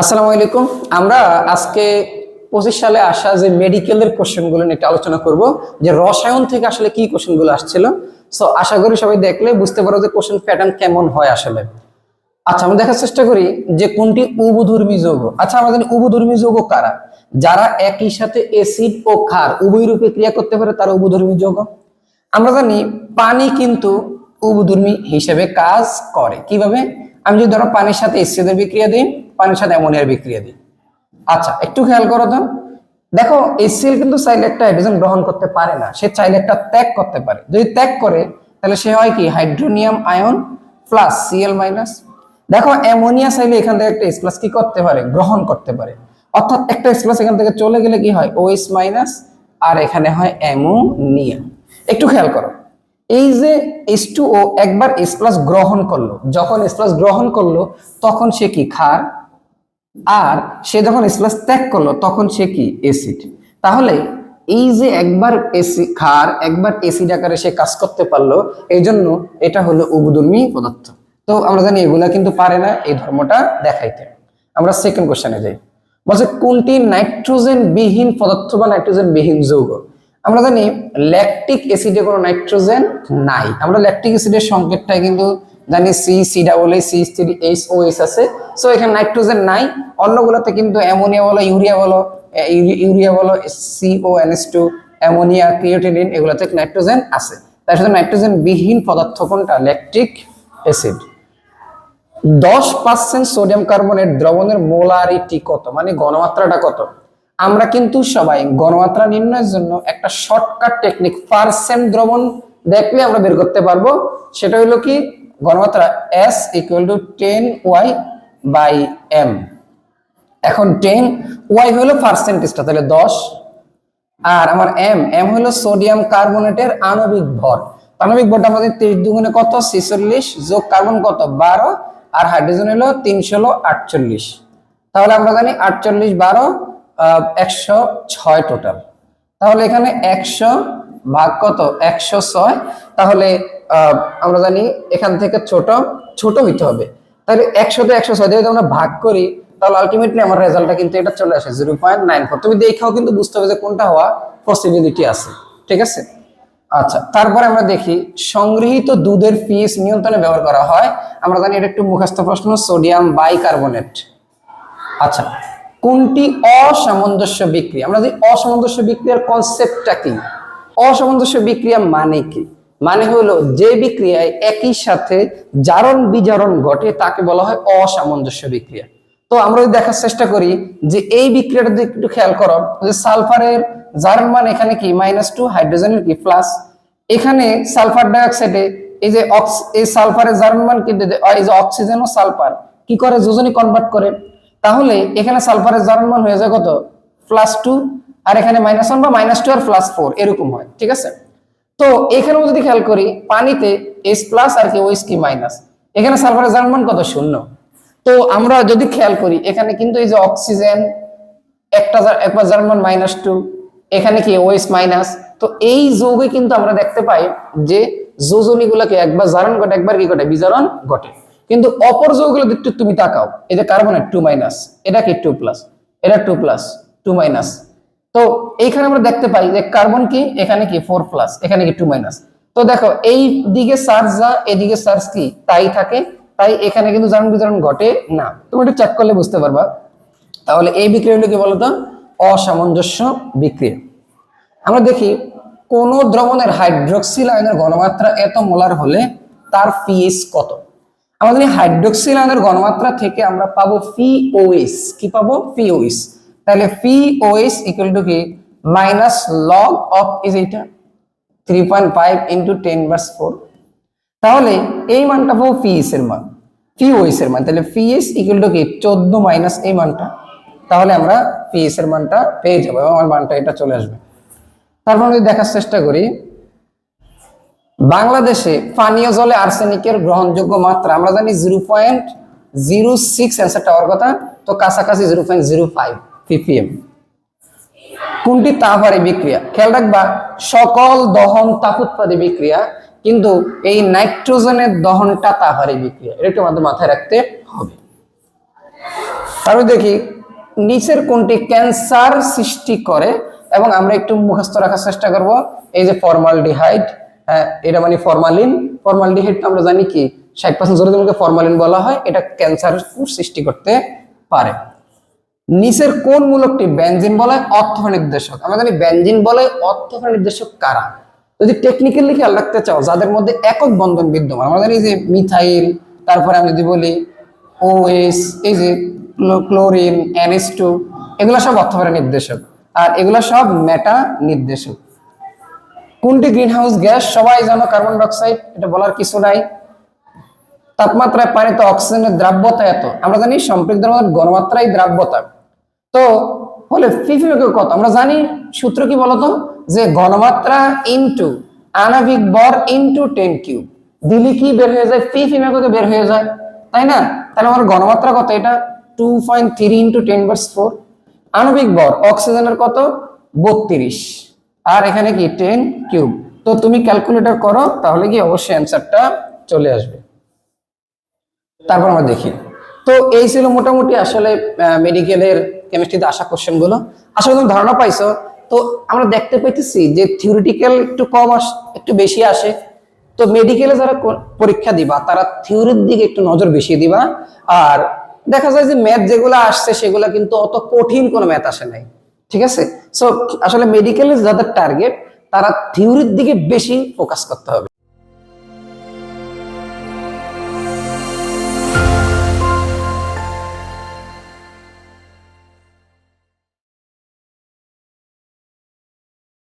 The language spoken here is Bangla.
আসসালামু আলাইকুম। আমরা আজকে পঁচিশ সালে আসা যে মেডিকেলের কোশ্চেনগুলো নিয়ে একটু আলোচনা করব, যে রসায়ন থেকে আসলে কি কোশ্চেনগুলো আসছিল। সো আশা করি সবাই দেখলে বুঝতে পারো যে কোশ্চেন প্যাটার্ন কেমন হয় আসলে। আচ্ছা আমরা দেখার চেষ্টা করি যে কোনটি উভধর্মী যৌগ। আচ্ছা আমরা জানি উভধর্মী যৌগ কারা? যারা একই সাথে অ্যাসিড ও ক্ষার উভয় রূপে ক্রিয়া করতে পারে, তারা উভধর্মী যৌগ। আমরা জানি পানি কিন্তু উভধর্মী হিসেবে কাজ করে। কীভাবে? আমি যদি ধরো পানির সাথে এসিডের বিক্রিয়া দিই, পানির সাথে অ্যামোনিয়ার বিক্রিয়া দিই। আচ্ছা একটু খেয়াল করো তো। দেখো এসিএল কিন্তু চাইলে একটা হাইড্রোজেন গ্রহণ করতে পারে না। সে চাইলে একটা ত্যাগ করতে পারে। যদি ত্যাগ করে, তাহলে সে হয় কি? Hydronium ion plus CL minus দেখো, অ্যামোনিয়া চাইলে এখান থেকে একটা এস প্লাস কি করতে পারে? গ্রহণ করতে পারে। অর্থাৎ একটা এস প্লাস এখান থেকে চলে গেলে কি হয়? ওএস মাইনাস আর এখানে হয় অ্যামোনিয়া। একটু খেয়াল করো। এই যে এস টু ও একবার এস প্লাস গ্রহণ করল, যখন এস প্লাস গ্রহণ করল, তখন সে কি ক্ষার? আর সে যখন এস প্লাস ত্যাগ করল, তখন সে কি? এসিড তাহলে এই যে একবার এসি ক্ষার, একবার এসিড আকারে সে কাজ করতে পারল এই জন্য এটা হলো উবুদুর্মী পদার্থ। তো আমরা জানি এগুলা কিন্তু পারে না, এই ধর্মটা দেখাইতে। আমরা সেকেন্ড কোশ্চেনে যাই। বলছে, কোনটি নাইট্রোজেন বিহীন পদার্থ বা নাইট্রোজেন বিহীন যৌগ? আমরা জানি ল্যাকটিক অ্যাসিডে কোনো নাইট্রোজেন নাই। আমরা ল্যাকটিক অ্যাসিডের সংকেতটাই কিন্তু জানি C C double A C three H O H আছে। সো এখানে নাইট্রোজেন নাই। অন্যগুলোতে কিন্তু অ্যামোনিয়া বলো ইউরিয়া বলো ইউরিয়া বলো C O N S two ammonia creatinine এগুলোতে নাইট্রোজেন আছে। তার সাথে নাইট্রোজেন বিহীন পদার্থ কোনটা? ল্যাকটিক অ্যাসিড দশ পার্সেন্ট সোডিয়াম কার্বনেট দ্রবণের মোলারিটি কত? মানে ঘনমাত্রাটা কত? আমরা কিন্তু সবাই গণমাত্রা নির্ণয়ের জন্য একটা শর্টকাট টেকনিক পার্সেন্ট দ্রবণ দেখলে আমরা বের করতে পারব। সেটা হলো কি? গণমাত্রা S equal to ten Y by M এখন টেন ওয়াই হলো পার্সেন্টেজটা তাহলে দশ। আর আমার এম এম হলো সোডিয়াম কার্বনেটের আণবিক ভর। আণবিক ভরটা আমাদের তিরিশ দুগুণে কত? ছেচল্লিশ। যোগ কার্বন কত? বারো। আর হাইড্রোজেন হলো তিনশো আটচল্লিশ। তাহলে আমরা জানি আটচল্লিশ, বারো। একশো ছয় টোটাল তাহলে এখানে একশো ভাগ কত? একশো ছয়। তাহলে আমরা জানি এখান থেকে ছোট ছোট হইতে হবে। তাহলে একশোতে একশো ছয় যদি আমরা ভাগ করি, তাহলে আলটিমেটলি আমার রেজাল্টটা কিন্তু এটা চলে আসে জিরো পয়েন্ট নাইন ফোর তুমি দেখাও কিন্তু বুঝতে হবে যে কোনটা হওয়া পসিবিলিটি আছে। ঠিক আছে? আচ্ছা তারপরে আমরা দেখি সংগৃহীত দুধের পিএইচ নিয়ন্ত্রণে ব্যবহার করা হয়। আমরা জানি এটা একটু মুখস্থ প্রশ্ন সোডিয়াম বাইকার্বনেট আচ্ছা কোনটি অসামঞ্জস্য বিক্রিয়া? আমরা যে অসামঞ্জস্য বিক্রিয়ার কনসেপ্টটা কি? অসামঞ্জস্য বিক্রিয়া মানে কি? মানে হলো যে বিক্রিয়ায় একই সাথে জারণ বিজারণ ঘটে, তাকে বলা হয় অসামঞ্জস্য বিক্রিয়া। তো আমরা যদি দেখার চেষ্টা করি যে এই বিক্রিয়াটা যদি একটু খেয়াল করো, যে সালফারের জারণ মান এখানে কি? মাইনাস টু হাইড্রোজেনের কি? প্লাস এখানে সালফার ডাইঅক্সাইডে এই যে অক্স- এই সালফারের জারণ মান কিন্তু এই যে অক্সিজেন ও সালফার। কি করে? যোজনী কনভার্ট করে। তাহলে এখানে সালফারের জারণ মান হয়ে যায় কত? প্লাস টু আর এখানে মাইনাস ওয়ান বা মাইনাস টু আর প্লাস ফোর এরকম হয়, ঠিক আছে? তো এখানেও যদি খেয়াল করি, পানিতে এস প্লাস আর কি ওএস কি মাইনাস এখানে সালফারের জারণ মান কত? শূন্য। তো আমরা যদি খেয়াল করি, এখানে কিন্তু এই যে অক্সিজেন একটা একবার জার্মান মাইনাস টু এখানে কি ওএস মাইনাস তো এই যৌগে কিন্তু আমরা দেখতে পাই যে যোজনীগুলোকে একবার জারণ ঘটে, একবার কি ঘটে? বিজারণ ঘটে। কিন্তু অপর যৌগগুলো একটু তুমি তাকাও, এই যে কার্বনের টু মাইনাস এটা কি টু প্লাস এটা টু প্লাস টু মাইনাস তো এইখানে আমরা দেখতে পাই যে কার্বন কি? এখানে কি ফোর প্লাস এখানে কি টু মাইনাস তো দেখো, এই দিকে চার্জ যা এদিকে চার্জ কি? তাই থাকে, তাই এখানে কিন্তু জারণ বিজারণ ঘটে না। তুমি একটু চেক করলে বুঝতে পারবা। তাহলে এই বিক্রিয়াগুলো কি বলতো? অসামঞ্জস্য বিক্রিয়া। আমরা দেখি, কোন দ্রবণের হাইড্রোক্সিল আয়নের ঘনমাত্রা এত মোলার হলে তার পিএইচ কত? আমরা জানি হাইড্রোক্সিল আয়নের ঘনমাত্রা থেকে আমরা পাবো পিওএস কি পাবো? পিওএস তাহলে পিওএস ইকুয়াল টু কি? মাইনাস লগ অফ ইজ এইটা three point five into ten bars four তাহলে এই মানটা পাবো পিএস এর মান। পিওএস এর মান। তাহলে পিএস ইকুয়াল টু কি? চোদ্দ মাইনাস এই মানটা। তাহলে আমরা পিএস এর মানটা পেয়ে যাব এবং আমার মানটা এটা চলে আসবে। তারপর যদি দেখার চেষ্টা করি। বাংলাদেশে পানীয় জলে আর্সেনিকের গ্রহণযোগ্য মাত্রা, আমরা জানি জিরো পয়েন্ট জিরো সিক্স অ্যান্সারটা হওয়ার কথা, তো কাছাকাছি zero point zero five ppm কোনটি তাপহারী বিক্রিয়া? খেয়াল রাখবা, সকল দহন তাপোৎপাদী বিক্রিয়া, কিন্তু এই নাইট্রোজেনের দহনটা তাপহারী বিক্রিয়া, এটা একটু আমাদের মাথায় রাখতে হবে। তারপরে দেখি, নিচের কোনটি ক্যান্সার সৃষ্টি করে, এবং আমরা একটু মুখস্থ রাখার চেষ্টা করব, এই যে ফর্মালডিহাইড হ্যাঁ এটা মানে ফরমালিন ফরমালডিহাইড আমরা জানি কি, ষাট পার্সেন্ট জোরে ফরমালিন বলা হয়, এটা ক্যান্সার সৃষ্টি করতে পারে। নিচের কোন মূলকটি বেনজিন বলে? অর্থ নির্দেশক। আমরা জানি বেনজিন বলে অর্থ নির্দেশক কারা? যদি টেকনিক্যালি খেয়াল রাখতে চাও, যাদের মধ্যে একক বন্ধন বিদ্যমান, আমরা জানি যে মিথাইল তারপরে আমি যদি বলি ওএস এই যে ক্লোরিন এনএস টু এগুলো সব অর্থপরের নির্দেশক। আর এগুলো সব মেটা নির্দেশক কোনটি গ্রিন হাউস গ্যাস সবাই জানো কার্বন ডাইঅক্সাইড এটা বলার কিছু নাই। তাপমাত্রায় পানিতে অক্সিজেনের দ্রাব্যতা এত। আমরা জানি সম্পৃক্ত গণমাত্রাই দ্রাব্যতা। তো, হলে ফিফি কত আমরা জানি সূত্র কি বলতো? যে ঘনমাত্রা ইনটু আণবিক বর ইনটু টেন কিউব দিলে কি বের হয়ে যায়? ফি ফিমেককে বের হয়ে যায়। তাই না? তাহলে আমার ঘনমাত্রা কত এটা? Two point three into ten bars four আণবিক বর অক্সিজেনের কত? বত্রিশ। আর এখানে কি টেন কিউব তো তুমি ক্যালকুলেটর করো, তাহলে কি অবশ্যই অ্যান্সারটা চলে আসবে। তারপর আমরা দেখি। তো এই ছিল মোটামুটি আসলে মেডিকেলের কেমিস্ট্রিতে আসা কোশ্চেনগুলো। আসলে তুমি ধারণা পাইছো। তো আমরা দেখতে পাইতেছি যে থিওরিটিক্যাল একটু কম আস, একটু বেশি আসে। তো মেডিকেলে যারা পরীক্ষা দিবা, তারা থিওরির দিকে একটু নজর বেশি দিবা। আর দেখা যায় যে ম্যাথ যেগুলো আসছে, সেগুলো কিন্তু অত কঠিন কোনো ম্যাথ আসে নাই। ঠিক আছে? সো আসলে মেডিকেলের যাদের টার্গেট তারা থিওরির দিকে বেশি ফোকাস করতে হবে।